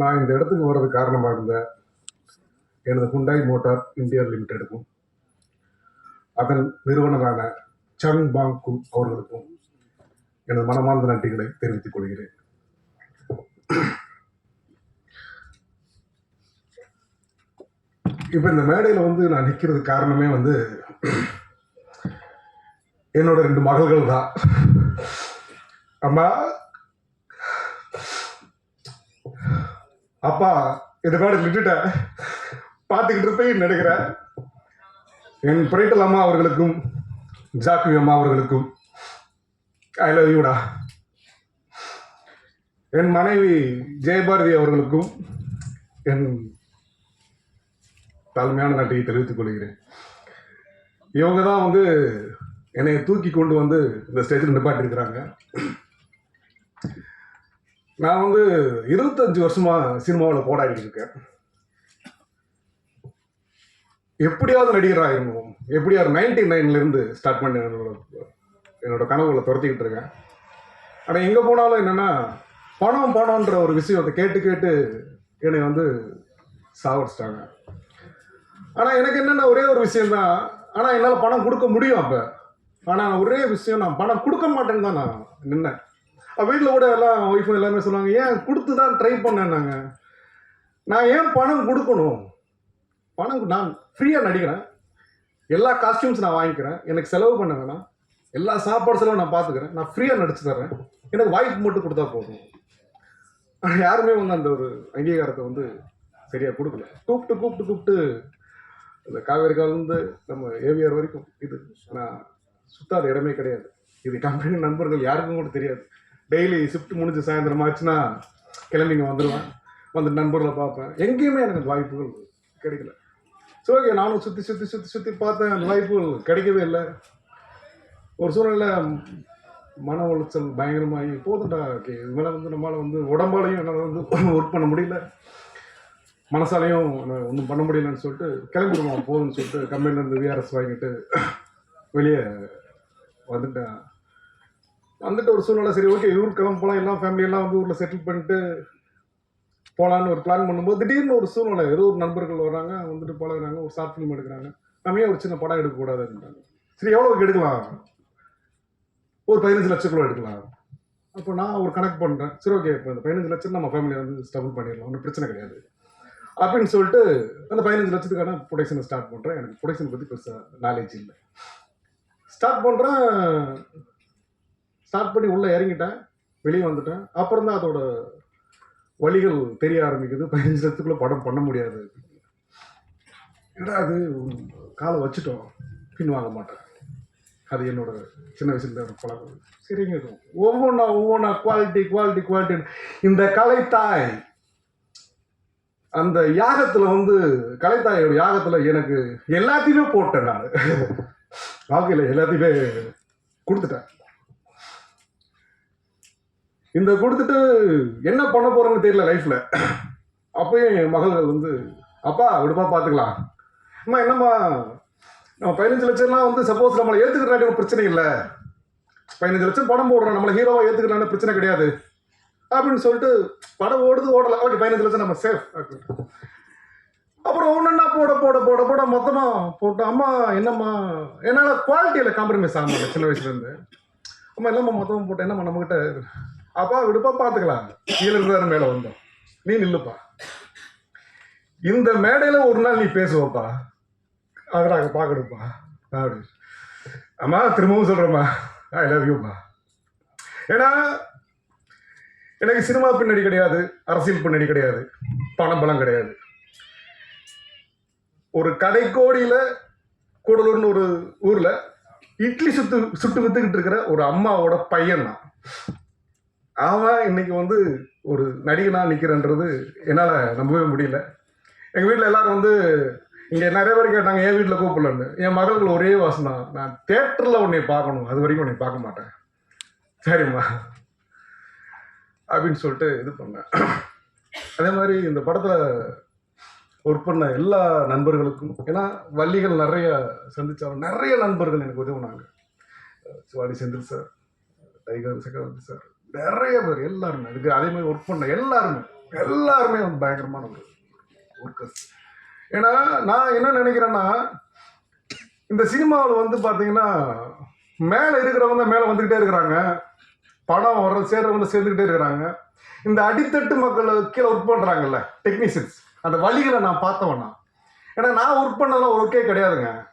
நான் இந்த இடத்துக்கு வர்றது காரணமாக இருந்த எனது குண்டாய் மோட்டார் இந்தியா லிமிடெடுக்கும் அதன் நிறுவனரான சங் பாங்கு அவர்களுக்கும் எனது மனமார்ந்த நன்றிகளை தெரிவித்துக் கொள்கிறேன். இப்போ இந்த மேடையில் வந்து நான் நிற்கிறது காரணமே வந்து என்னோட ரெண்டு மகள்கள் தான் அம்மா அப்பா இந்த மேடை விட்டுட்டேன் பார்த்துக்கிட்டு இருப்பேன் நினைக்கிறேன் என் பிரைட்டல் அம்மா அவர்களுக்கும் ஜாக்கி அம்மா அவர்களுக்கும் ஐ லவ் யூடா என் மனைவி ஜெயபாரதி அவர்களுக்கும் என் தாழ்மையான நன்றியை தெரிவித்துக் கொள்கிறேன். இவங்க தான் வந்து என்னை தூக்கி கொண்டு வந்து இந்த ஸ்டேஜில் நிப்பாட்டிருக்கிறாங்க. நான் வந்து இருபத்தஞ்சு வருஷமா சினிமாவில் போராடிட்டு இருக்கேன். எப்படியாவது நடிகராக இருக்கணும் எப்படியாவது நைன்டி நைன்லேருந்து ஸ்டார்ட் பண்ணி என்னோட என்னோட கனவுகளை துரத்திக்கிட்டு இருக்கேன். ஆனால் எங்கே போனாலும் என்னென்னா பணம் பணம்ன்ற ஒரு விஷயத்தை கேட்டு கேட்டு என்னை வந்து சாவடிச்சிட்டாங்க. ஆனால் எனக்கு என்னென்ன ஒரே ஒரு விஷயந்தான் ஆனால் என்னால் பணம் கொடுக்க முடியும் அப்போ. ஆனால் ஒரே விஷயம் நான் பணம் கொடுக்க மாட்டேன்னு தான் நான் நின்னேன். வீட்டில் கூட எல்லாம் ஒய்ஃபும் எல்லாருமே சொல்லுவாங்க ஏன் கொடுத்து தான் ட்ரை பண்ணேன் நாங்கள் நான் ஏன் பணம் கொடுக்கணும்? பணம் நான் ஃப்ரீயாக நடிக்கிறேன். எல்லா காஸ்டியூம்ஸ் நான் வாங்கிக்கிறேன். எனக்கு செலவு பண்ண வேணாம். எல்லா சாப்பாடு செலவும் நான் பார்த்துக்கிறேன் நான் ஃப்ரீயாக நடிச்சு தர்றேன். எனக்கு வாய்ப்பு மட்டும் கொடுத்தா போதும். யாருமே வந்து அந்த ஒரு அங்கீகாரத்தை வந்து சரியாக கொடுக்கல. கூப்பிட்டு கூப்பிட்டு கூப்பிட்டு இந்த காவேரி காலேருந்து நம்ம ஏவிஆர் வரைக்கும் இது ஆனால் சுத்தாத இடமே கிடையாது. இது கம்பெனி நண்பர்கள் யாருக்கும் கூட தெரியாது. டெய்லி ஷிஃப்ட் முடிஞ்சு சாயந்தரம் ஆச்சுன்னா கிளம்பிங்க வந்துடுவேன் வந்து நண்பர்களை பார்ப்பேன். எங்கேயுமே எனக்கு அந்த வாய்ப்புகள் கிடைக்கல. ஸோ ஓகே நானும் சுற்றி சுற்றி சுற்றி சுற்றி பார்த்தேன். அந்த வாய்ப்புகள் கிடைக்கவே இல்லை. ஒரு சூழ்நிலை மன உளைச்சல் பயங்கரமாகி போதுண்டா ஓகே இது மேலே வந்து நம்மளால் வந்து உடம்பாலையும் என்னால் வந்து ஒர்க் பண்ண முடியல. மனசாலையும் ஒன்றும் பண்ண முடியலன்னு சொல்லிட்டு கிளம்பிடுவோம். போதும்னு சொல்லிட்டு கம்பெனிலேருந்து விஆர்எஸ் வாங்கிட்டு வெளியே வந்துட்டேன். வந்துட்டு ஒரு சூழ்நிலை சரி ஓகே ஊர் கிளம்பலாம் போகலாம் எல்லாம் ஃபேமிலியெல்லாம் எல்லாம் வந்து ஊரில் செட்டில் பண்ணிட்டு போகலான்னு ஒரு பிளான் பண்ணும்போது திடீர்னு ஒரு சூழ்நிலை. ஏதோ ஒரு நண்பர்கள் வராங்க வந்துட்டு பழகுறாங்க ஒரு ஷார்ட் ஃபிலிம் எடுக்கிறாங்க. நம்ம ஏன் ஒரு சின்ன படம் எடுக்கக்கூடாதுன்றாங்க சரி எவ்வளோக்கு எடுக்கலாம்? ஒரு பதினஞ்சு லட்சக்குள்ள எடுக்கலாம். அப்போ நான் ஒரு கணக்கு பண்ணுறேன் சரி ஓகே இப்போ இந்த பதினஞ்சு லட்சம் நம்ம ஃபேமிலியை வந்து ஸ்டபுள் பண்ணிடலாம். ஒன்றும் பிரச்சனை கிடையாது. அப்படின்னு சொல்லிட்டு அந்த பதினஞ்சு லட்சத்துக்கான ப்ரொடக்ஷனை ஸ்டார்ட் பண்ணுறேன் எனக்கு ப்ரொடக்ஷன் பற்றி பெருசாக நாலேஜ் இல்லை. ஸ்டார்ட் பண்ணுறேன் ஸ்டார்ட் பண்ணி உள்ளே இறங்கிட்டேன். வெளியே வந்துட்டேன். அப்புறம் தான் அதோட வழிகள் தெரிய ஆரம்பிக்குது. பதினஞ்சு சத்துக்குள்ளே படம் பண்ண முடியாது. என்னடா அது காலை வச்சுட்டோம். பின் வாங்க மாட்டேன். அது என்னோட சின்ன வயசுல பழக்கம். சரிங்க ஒவ்வொன்றா ஒவ்வொன்றா குவாலிட்டி குவாலிட்டி குவாலிட்டி இந்த கலைத்தாய் அந்த யாகத்தில் வந்து கலைத்தாயோட யாகத்தில் எனக்கு எல்லாத்தையுமே போட்டேன் நான். வாழ்க்கையில் எல்லாத்தையுமே கொடுத்துட்டேன். இந்த கொடுத்துட்டு என்ன பண்ண போறேன்னு தெரியல லைஃப்ல அப்பயும் என் மகள்கள் வந்து அப்பா விடுமா பார்த்துக்கலாம் அம்மா என்னம்மா? நம்ம பதினஞ்சு லட்சம்லாம் வந்து சப்போஸ் நம்மளை ஏற்றுக்கிறாட்டி ஒரு பிரச்சனை இல்லை. பதினஞ்சு லட்சம் படம் போடுறோம் நம்மளை ஹீரோவாக ஏற்றுக்கிறான்னு பிரச்சனை கிடையாது. அப்படின்னு சொல்லிட்டு படம் ஓடுது ஓடலை. ஓகே பதினஞ்சு லட்சம் நம்ம சேஃப் அப்புறம் ஒன்றுன்னா போட போட போட போட மொத்தமாக போட்டு அம்மா என்னம்மா? என்னால் குவாலிட்டியில் காம்ப்ரமைஸ் ஆக சின்ன வயசுலேருந்து அம்மா இல்லைம்மா மொத்தமாக போட்டேன் என்னம்மா நம்மக்கிட்ட அப்பா விடுப்பா பார்த்துக்கலாம் கீழே இருந்தாரு மேலே வந்தோம் நீ நில்லுப்பா. இந்த மேடையில் ஒரு நாள் நீ பேசுவப்பா. அதை நாங்கள் பார்க்கணும்ப்பா அப்படி. அம்மா திரும்பவும் சொல்கிறேம்மா ஐ லவ் யூப்பா ஏன்னா எனக்கு சினிமா பின்னணி கிடையாது அரசியல் பின்னணி கிடையாது பணம் பலம் கிடையாது. ஒரு கடைக்கோடியில் கூடலூர்னு ஒரு ஊரில் இட்லி சுத்து சுட்டு வித்துக்கிட்டு இருக்கிற ஒரு அம்மாவோட பையன் தான் அவன் இன்னைக்கு வந்து ஒரு நடிகனா நிற்கிறன்றது என்னால் நம்பவே முடியல. எங்கள் வீட்டில் எல்லாரும் வந்து இங்கே நிறைய பேர் கேட்டாங்க என் வீட்டில் கூப்பிடலன்னு? என் மகளுக்கு ஒரே வாசம் தான் நான் தேட்டரில் உன்னை பார்க்கணும். அது வரைக்கும் உன்னை பார்க்க மாட்டேன். சரிம்மா. அப்படின்னு சொல்லிட்டு இது பண்ணேன். அதே மாதிரி இந்த படத்தில் ஒர்க் பண்ண எல்லா நண்பர்களுக்கும் ஏன்னா வள்ளிகள் நிறைய சந்திச்சாங்க. நிறைய நண்பர்கள் எனக்கு உதவுனாங்க. சிவாடி Senthil sir Tiger Chakravarthy sir நிறைய பேர் எல்லாருமே இதுக்கு அதே மாதிரி ஒர்க் பண்ண எல்லாருமே எல்லாருமே வந்து பயங்கரமான ஒரு ஒர்க்கர்ஸ் ஏன்னா நான் என்ன நினைக்கிறேன்னா இந்த சினிமாவில் வந்து பார்த்தீங்கன்னா மேலே இருக்கிறவங்க மேலே வந்துக்கிட்டே இருக்கிறாங்க. படம் வர சேர்றவங்க சேர்ந்துக்கிட்டே இருக்கிறாங்க. இந்த அடித்தட்டு மக்கள் கீழே ஒர்க் பண்ணுறாங்கல்ல டெக்னீஷியன்ஸ் அந்த வழிகளை நான் பார்த்தவண்ணா ஏன்னா நான் ஒர்க் பண்ணதெல்லாம் ஒர்க்கே கிடையாதுங்க.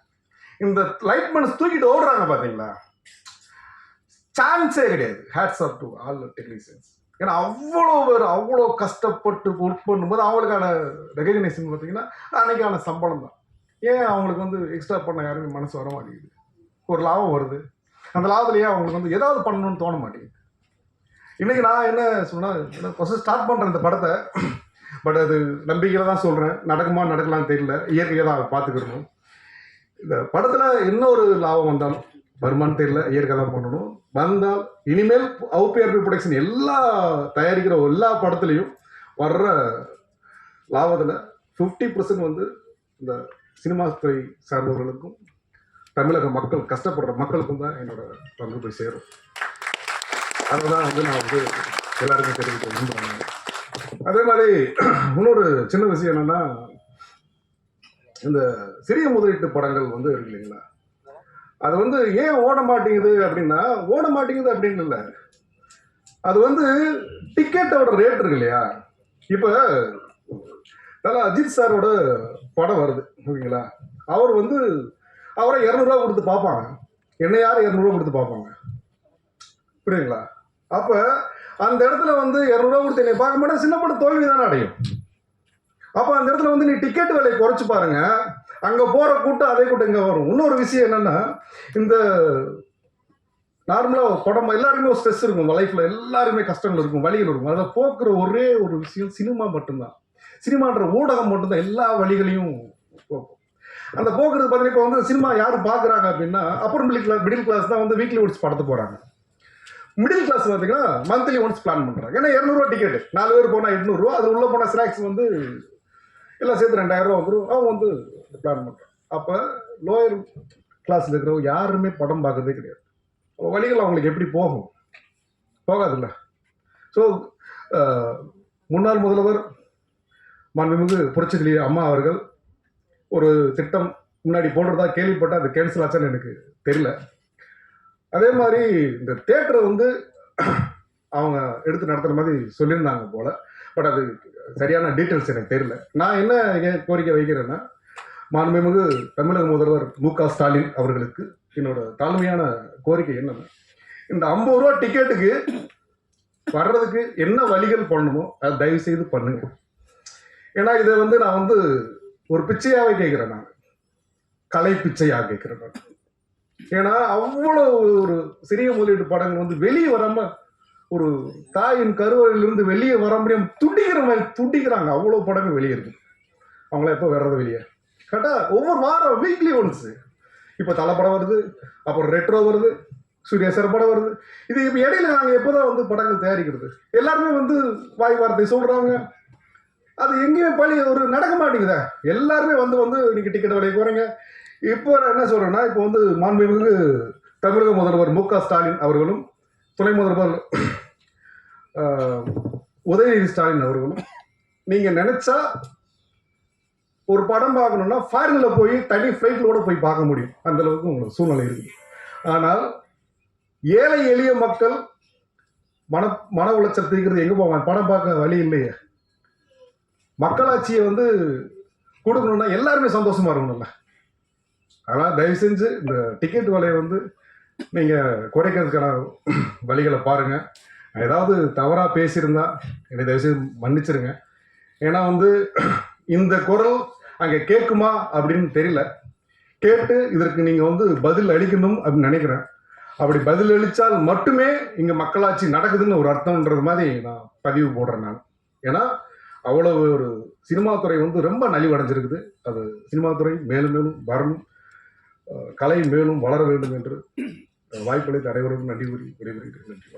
இந்த லைட்மென்ஸ் தூக்கிட்டு ஓடுறாங்க பார்த்தீங்களா சான்ஸே கிடையாது. Hats off to all technicians ஏன்னா அவ்வளோ பேர் அவ்வளோ கஷ்டப்பட்டு ஒர்க் பண்ணும்போது அவங்களுக்கான ரெகக்னேஷன் பார்த்தீங்கன்னா அன்னைக்கான சம்பளம் தான். ஏன் அவங்களுக்கு வந்து எக்ஸ்ட்ரா பண்ண யாருமே மனசு வர மாட்டேங்குது? ஒரு லாபம் வருது. அந்த லாபத்துலேயே அவங்களுக்கு வந்து ஏதாவது பண்ணணும்னு தோண மாட்டேங்குது. இன்றைக்கி நான் என்ன சொன்னால் ஃபஸ்ட்டு ஸ்டார்ட் பண்ணுறேன் இந்த படத்தை. பட் அது நம்பிக்கையில் தான் சொல்கிறேன் நடக்குமா நடக்கலாம்னு தெரியல. இயற்கையை தான் பார்த்துக்கிடணும். இந்த படத்தில் இன்னொரு லாபம் வந்தாலும் வருமானு தெரியல. இயற்கை தான் பண்ணணும். வந்தால் இனிமேல் அவுபிஆர்பி ப்ரொடக்ஷன் எல்லா தயாரிக்கிற எல்லா படத்துலையும் வர்ற லாபத்தில் ஃபிஃப்டி பர்சன்ட் வந்து இந்த சினிமா துறை சார்ந்தவர்களுக்கும் தமிழக மக்கள் கஷ்டப்படுற மக்களுக்கும் தான் என்னோட பங்கு போய் சேரும். அதை தான் வந்து நான் வந்து எல்லாருக்கும் தெரிவிக்க விரும்புகிறேன் அதே மாதிரி இன்னொரு சின்ன விஷயம் என்னென்னா இந்த சிறிய முதலீட்டு படங்கள் வந்து இருக்கு இல்லைங்களா? அது வந்து ஏன் ஓட மாட்டேங்குது அப்படின்னா ஓட மாட்டேங்குது அப்படின்னு இல்லை. அது வந்து டிக்கெட்டோட ரேட் இருக்கு இல்லையா? இப்போ நல்லா அஜித் சாரோட படம் வருது ஓகேங்களா? அவர் வந்து அவரை இரநூறுவா கொடுத்து பார்ப்பாங்க. என்ன யார் இரநூறுவா கொடுத்து பார்ப்பாங்க? புரியுங்களா அப்போ அந்த இடத்துல வந்து இரநூறுவா கொடுத்து என்னை பார்க்க மாட்டேன் சின்ன படம் தோல்வி தானே அடையும். அப்போ அந்த இடத்துல வந்து நீ டிக்கெட் விலையை குறைச்சி பாருங்கள் அங்கே போகிற கூட்டம் அதே கூட்டம் இங்கே வரும். இன்னொரு விஷயம் என்னன்னா இந்த நார்மலாக உடம்பு எல்லாருமே ஒரு ஸ்ட்ரெஸ் இருக்கும். லைஃப்பில் எல்லாருமே கஷ்டங்கள் இருக்கும் வழிகள் இருக்கும். அதை போக்குற ஒரே ஒரு விஷயம் சினிமா மட்டும்தான். சினிமான்ற ஊடகம் மட்டும்தான் எல்லா வழிகளையும் போக்கும். அந்த போக்குறது பார்த்தீங்கன்னா இப்போ வந்து சினிமா யார் பார்க்குறாங்க அப்படின்னா upper middle class middle class தான் வந்து வீக்லி ஒன்ஸ் படத்து போகிறாங்க மிடில் கிளாஸ் பார்த்தீங்கன்னா மந்த்லி ஒன்ஸ் பிளான் பண்ணுறாங்க ஏன்னா இரநூறுவா டிக்கெட் நாலு பேர் போனால் எட்நூறுரூவா அது உள்ளே போனால் ஸ்நாக்ஸ் வந்து எல்லாம் சேர்த்து ரெண்டாயிரம் ரூபா வந்துடும் அவங்க வந்து பிளான் பண்ணுறோம் அப்போ லோயர் கிளாஸில் இருக்கிறவங்க யாருமே படம் பார்க்கறதே கிடையாது. வழிகள் அவங்களுக்கு எப்படி போகும்? போகாதுல்ல? ஸோ முன்னாள் முதல்வர் மாண்புமிகு புரட்சித்தலைவி அம்மா அவர்கள் ஒரு திட்டம் முன்னாடி போடுறதா கேள்விப்பட்டால் அது கேன்சல் ஆச்சான்னு எனக்கு தெரியல. அதே மாதிரி இந்த தேட்டரை வந்து அவங்க எடுத்து நடத்துகிற மாதிரி சொல்லியிருந்தாங்க போல். பட் அது சரியான டீட்டெயில்ஸ் எனக்கு தெரியல. நான் என்ன கோரிக்கை வைக்கிறேன்னா மாண்புமிகு தமிழக முதல்வர் மு க ஸ்டாலின் அவர்களுக்கு என்னோட தாழ்மையான கோரிக்கை என்னன்னா இந்த ஐம்பது ரூபா டிக்கெட்டுக்கு வர்றதுக்கு என்ன வழிகள் பண்ணணுமோ அதை தயவு செய்து பண்ணுங்க. ஏன்னா இதை வந்து நான் வந்து ஒரு பிச்சையாகவே கேட்குறேன் நான். கலை பிச்சையாக கேட்குறேன் நான். ஏன்னா அவ்வளோ ஒரு சிறிய முதலீட்டு படங்கள் வந்து வெளியே வராம ஒரு தாயின் கருவறையிலிருந்து வெளியே வர முடியாமல் துடிக்கிற மாதிரி துடிக்கிறாங்க. அவ்வளோ படங்கள் வெளியே இருக்கு. அவங்கள எப்போ வர்றது வெளியே? கரெக்டா ஒவ்வொரு வாரம் வீக்லி ஒன்ஸ் இப்போ தலை படம் வருது அப்புறம் ரெட்ரோ வருது சூர்யா சார் படம் வருது. இது இப்போ இடையில நாங்கள் எப்போதான் வந்து படங்கள் தயாரிக்கிறது? எல்லாருமே வந்து வாய் வார்த்தை சொல்றாங்க. அது எங்கேயுமே பழி ஒரு நடக்க மாட்டேங்குதா. எல்லாருமே வந்து வந்து இன்னைக்கு டிக்கெட் விலைக்கு போறீங்க இப்போ நான் என்ன சொல்றேன்னா இப்போ வந்து மாண்புமிகு தமிழக முதல்வர் மு க ஸ்டாலின் அவர்களும் துணை முதல்வர் உதயநிதி ஸ்டாலின் அவர்களும் நீங்க நினைச்சா ஒரு படம் பார்க்கணும்னா ஃபாரினில் போய் தனி ஃப்ளைட்லோட போய் பார்க்க முடியும். அந்தளவுக்கு உங்களுக்கு சூழ்நிலை இருக்கு. ஆனால் ஏழை எளிய மக்கள் மன மன உளைச்சல் தீர்க்கிறது எங்கே போவாங்க? படம் பார்க்க வழி இல்லையே. மக்களாட்சியை வந்து கொடுக்கணும்னா எல்லாருமே சந்தோஷமா இருக்கணும்ல. அதனால் தயவு செஞ்சு இந்த டிக்கெட் விலையை வந்து நீங்கள் குறைக்கிறதுக்கான வழிகளை பாருங்கள் ஏதாவது தவறாக பேசியிருந்தா என்னை தயவு செய்து மன்னிச்சிருங்க. ஏன்னா வந்து இந்த குரல் அங்கே கேட்குமா அப்படின்னு தெரியல. கேட்டு இதற்கு நீங்கள் வந்து பதில் அளிக்கணும் அப்படின்னு நினைக்கிறேன். அப்படி பதில் அளித்தால் மட்டுமே இங்கே மக்களாட்சி நடக்குதுன்னு ஒரு அர்த்தம்ன்றது மாதிரி நான் பதிவு போடுறேன் நான். ஏன்னா அவ்வளவு ஒரு சினிமா துறை வந்து ரொம்ப நலிவடைஞ்சிருக்குது. அது சினிமா துறை மேலும் மேலும் வரணும். கலை மேலும் வளர வேண்டும் என்று வாய்ப்பளித்த அனைவருக்கும் நன்றி கூறி விடைபெறுகிறேன். நன்றி.